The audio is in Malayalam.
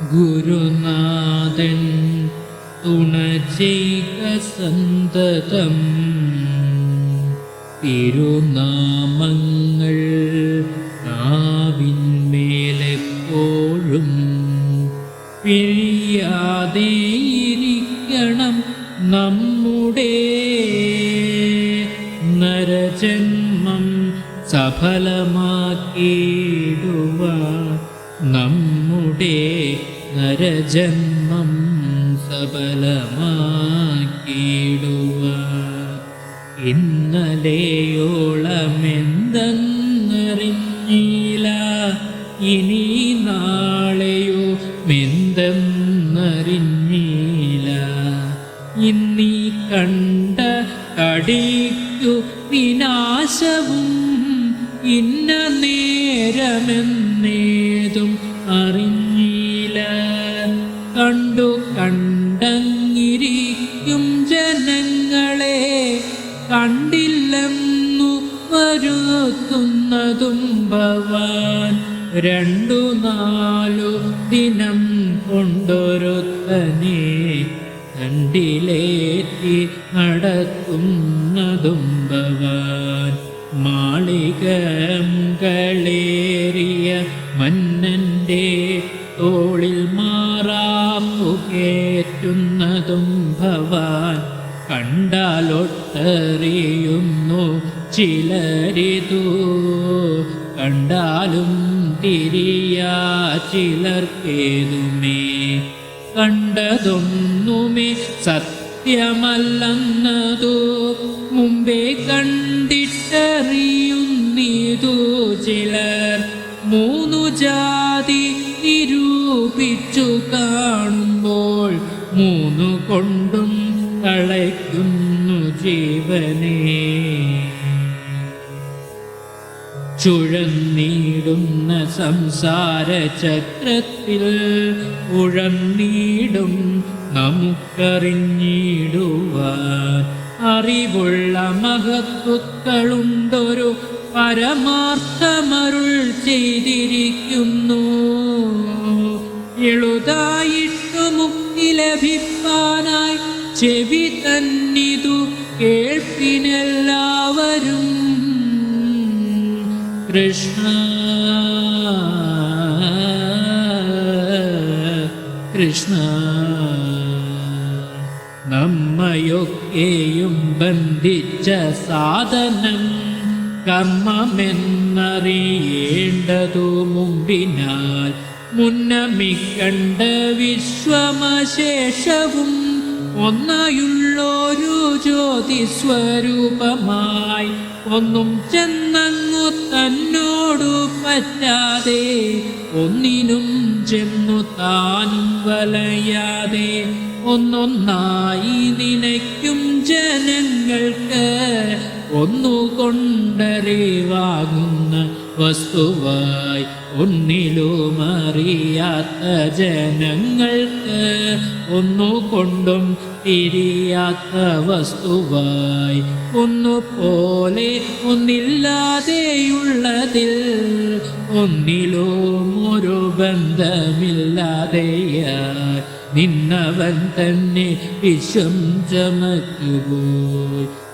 ഗുരുനാഥൻ തുണ ചെയ്ക സന്തതം. തിരുനാമങ്ങൾ നാവിന്മേലെപ്പോഴും പിഴിയാതെയിരിക്കണം നമ്മുടെ നരജന്മം സഫലമാക്കിയിടുവാൻ. നമ്മുടെ നരജന്മം സബലമാക്കിയിടുക ഇന്നലെയോളമെന്തെന്നറിഞ്ഞില്ല. ഇനി നാളെയോ മെന്തെന്നറിഞ്ഞില്ല ഇന്നീ കണ്ട കടിക്കു വിനാശവും ഇന്ന നേരമെന്നേതും അറിഞ്ഞില്ല. കണ്ടു കണ്ടങ്ങിരിക്കും ജനങ്ങളെ കണ്ടില്ലെന്നു വരുത്തുന്നതും ഭവാൻ. രണ്ടു നാലു ദിനം കൊണ്ടൊരുത്തനെ കണ്ടിലേറ്റി നടത്തുന്നതും ഭവാൻ. മാളികകളേറിയ മന്നന്റെ തോളിൽ മാറാമുകേറ്റുന്നതും ഭവാൻ കണ്ടാലൊട്ടറിയുന്നു ചിലരിതു. കണ്ടാലും തിരിയാ ചിലർക്കേതുമേ? കണ്ടതൊന്നുമേ സത്യമല്ലെന്നതു മുമ്പേ കണ്ടിട്ടറിയുന്നതു ചിലർ മൂന്നു ജാതി നിരൂപിച്ചു കാണുമ്പോൾ മൂന്നു കൊണ്ടും കളയ്ക്കുന്നു ജീവനേ. ചുഴന്നീടുന്ന സംസാര ചക്രത്തിൽ ഉഴന്നീടും നമുക്കറിഞ്ഞിടുവാൻ. അറിവുള്ള മഹത്വക്കളുണ്ടൊരു പരമാർത്ഥമരുൾ ചെയ്തിരിക്കുന്നു. എളുതായിട്ടു മുക്തി ലഭിപ്പാനായി ചെവി തന്നിതു കേൾപ്പിനെല്ലാവരും കൃഷ്ണ കൃഷ്ണ. നമ്മയൊക്കെയും ബന്ധിച്ച സാധനം കർമ്മമെന്നറിയേണ്ടതു മുമ്പിനാൽ മുന്നമിക്കണ്ട വിശ്വമശേഷവും ഒന്നായുള്ളൊരു ജ്യോതിസ്വരൂപമായി ഒന്നും ചെന്നങ്ങു തന്നോടു പറ്റാതെ ഒന്നിനും ചെന്നു താനും വലയാതെ. ഒന്നൊന്നായി നിനയ്ക്കും ജനങ്ങൾക്ക് ഒന്നുകൊണ്ടറിവാകുന്ന വസ്തുവായി ഒന്നിലും അറിയാത്ത ജനങ്ങൾക്ക് ഒന്നുകൊണ്ടും തിരിയാത്ത വസ്തുവായി ഒന്നുപോലെ ഒന്നില്ലാതെയുള്ളതിൽ ഒന്നിലും ഒരു ബന്ധമില്ലാതെയായി നിന്നവൻ തന്നെ വിശം ചമറ്റുപോയി